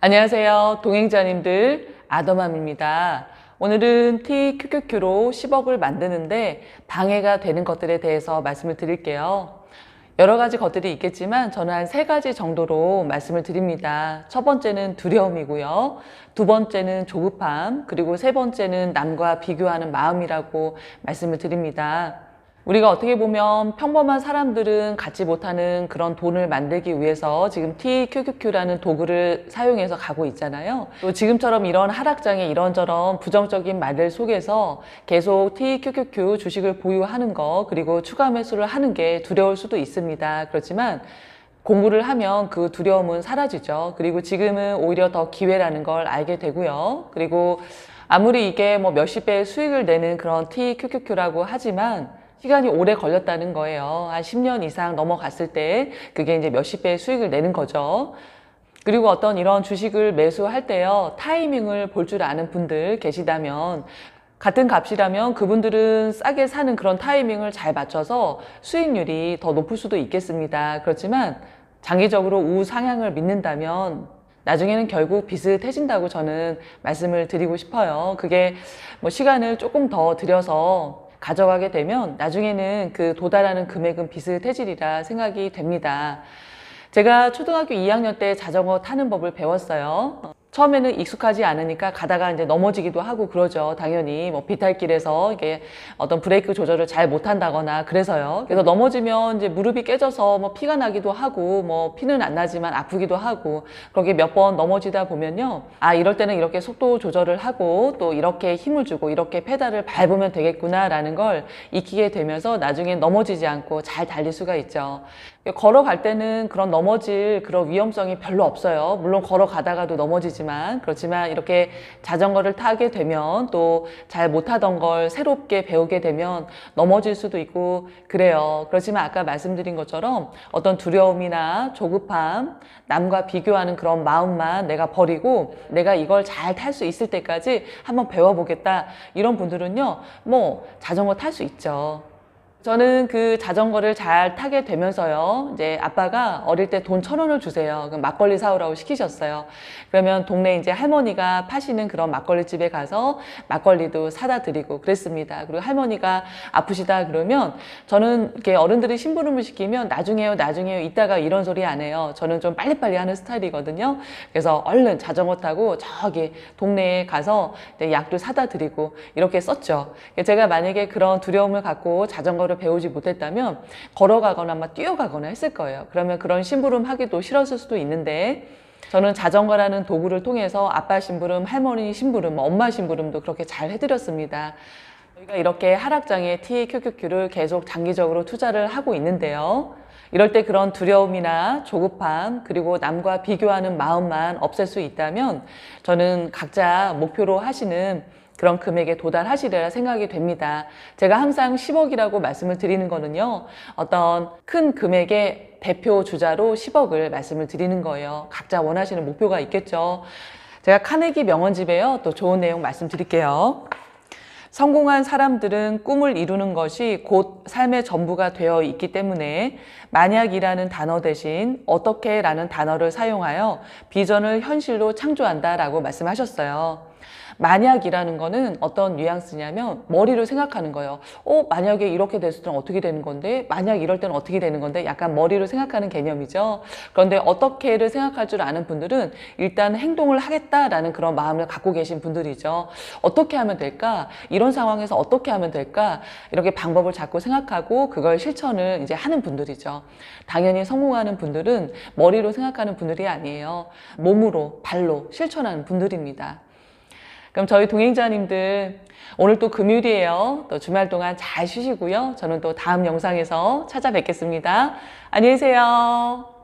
안녕하세요. 동행자님들 아더맘입니다. 오늘은 TQQQ로 10억을 만드는데 방해가 되는 것들에 대해서 말씀을 드릴게요. 여러 가지 것들이 있겠지만 저는 한 세 가지 정도로 말씀을 드립니다. 첫 번째는 두려움이고요. 두 번째는 조급함, 그리고 세 번째는 남과 비교하는 마음이라고 말씀을 드립니다. 우리가 어떻게 보면 평범한 사람들은 갖지 못하는 그런 돈을 만들기 위해서 지금 TQQQ라는 도구를 사용해서 가고 있잖아요. 또 지금처럼 이런 하락장에 이런저런 부정적인 말들 속에서 계속 TQQQ 주식을 보유하는 거 그리고 추가 매수를 하는 게 두려울 수도 있습니다. 그렇지만 공부를 하면 그 두려움은 사라지죠. 그리고 지금은 오히려 더 기회라는 걸 알게 되고요. 그리고 아무리 이게 뭐 몇십 배의 수익을 내는 그런 TQQQ라고 하지만 시간이 오래 걸렸다는 거예요. 한 10년 이상 넘어갔을 때 그게 이제 몇십 배의 수익을 내는 거죠. 그리고 어떤 이런 주식을 매수할 때요. 타이밍을 볼 줄 아는 분들 계시다면 같은 값이라면 그분들은 싸게 사는 그런 타이밍을 잘 맞춰서 수익률이 더 높을 수도 있겠습니다. 그렇지만 장기적으로 우상향을 믿는다면 나중에는 결국 비슷해진다고 저는 말씀을 드리고 싶어요. 그게 뭐 시간을 조금 더 들여서 가져가게 되면 나중에는 그 도달하는 금액은 비슷해지리라 생각이 됩니다. 제가 초등학교 2학년 때 자전거 타는 법을 배웠어요. 처음에는 익숙하지 않으니까 가다가 이제 넘어지기도 하고 그러죠. 당연히 뭐 비탈길에서 이게 어떤 브레이크 조절을 잘 못한다거나 그래서요. 그래서 넘어지면 이제 무릎이 깨져서 뭐 피가 나기도 하고 뭐 피는 안 나지만 아프기도 하고 그렇게 몇 번 넘어지다 보면요. 아 이럴 때는 이렇게 속도 조절을 하고 또 이렇게 힘을 주고 이렇게 페달을 밟으면 되겠구나라는 걸 익히게 되면서 나중에 넘어지지 않고 잘 달릴 수가 있죠. 걸어갈 때는 그런 넘어질 그런 위험성이 별로 없어요. 물론 걸어가다가도 넘어지지만 그렇지만 이렇게 자전거를 타게 되면 또 잘 못하던 걸 새롭게 배우게 되면 넘어질 수도 있고 그래요. 그렇지만 아까 말씀드린 것처럼 어떤 두려움이나 조급함, 남과 비교하는 그런 마음만 내가 버리고 내가 이걸 잘 탈 수 있을 때까지 한번 배워보겠다. 이런 분들은요, 뭐 자전거 탈 수 있죠. 저는 그 자전거를 잘 타게 되면서요. 이제 아빠가 어릴 때 돈 천 원을 주세요. 그럼 막걸리 사오라고 시키셨어요. 그러면 동네 이제 할머니가 파시는 그런 막걸리 집에 가서 막걸리도 사다 드리고 그랬습니다. 그리고 할머니가 아프시다 그러면 저는 이렇게 어른들이 심부름을 시키면 나중에요, 나중에요. 이따가 이런 소리 안 해요. 저는 좀 빨리빨리 하는 스타일이거든요. 그래서 얼른 자전거 타고 저기 동네에 가서 약도 사다 드리고 이렇게 썼죠. 제가 만약에 그런 두려움을 갖고 자전거 자전거를 배우지 못했다면 걸어가거나 막 뛰어가거나 했을 거예요. 그러면 그런 심부름 하기도 싫었을 수도 있는데 저는 자전거라는 도구를 통해서 아빠 심부름, 할머니 심부름, 뭐 엄마 심부름도 그렇게 잘 해드렸습니다. 저희가 이렇게 하락장에 TQQQ를 계속 장기적으로 투자를 하고 있는데요. 이럴 때 그런 두려움이나 조급함 그리고 남과 비교하는 마음만 없앨 수 있다면 저는 각자 목표로 하시는 그런 금액에 도달하시리라 생각이 됩니다. 제가 항상 10억이라고 말씀을 드리는 거는요. 어떤 큰 금액의 대표 주자로 10억을 말씀을 드리는 거예요. 각자 원하시는 목표가 있겠죠. 제가 카네기 명언집에요. 또 좋은 내용 말씀드릴게요. 성공한 사람들은 꿈을 이루는 것이 곧 삶의 전부가 되어 있기 때문에 만약이라는 단어 대신 어떻게 라는 단어를 사용하여 비전을 현실로 창조한다 라고 말씀하셨어요. 만약이라는 거는 어떤 뉘앙스냐면 머리로 생각하는 거예요. 어, 만약에 이렇게 됐을 때는 어떻게 되는 건데? 만약 이럴 때는 어떻게 되는 건데? 약간 머리로 생각하는 개념이죠. 그런데 어떻게를 생각할 줄 아는 분들은 일단 행동을 하겠다라는 그런 마음을 갖고 계신 분들이죠. 어떻게 하면 될까? 이런 상황에서 어떻게 하면 될까? 이렇게 방법을 자꾸 생각하고 그걸 실천을 이제 하는 분들이죠. 당연히 성공하는 분들은 머리로 생각하는 분들이 아니에요. 몸으로, 발로 실천하는 분들입니다. 그럼 저희 동행자님들 오늘 또 금요일이에요. 또 주말 동안 잘 쉬시고요. 저는 또 다음 영상에서 찾아뵙겠습니다. 안녕히 계세요.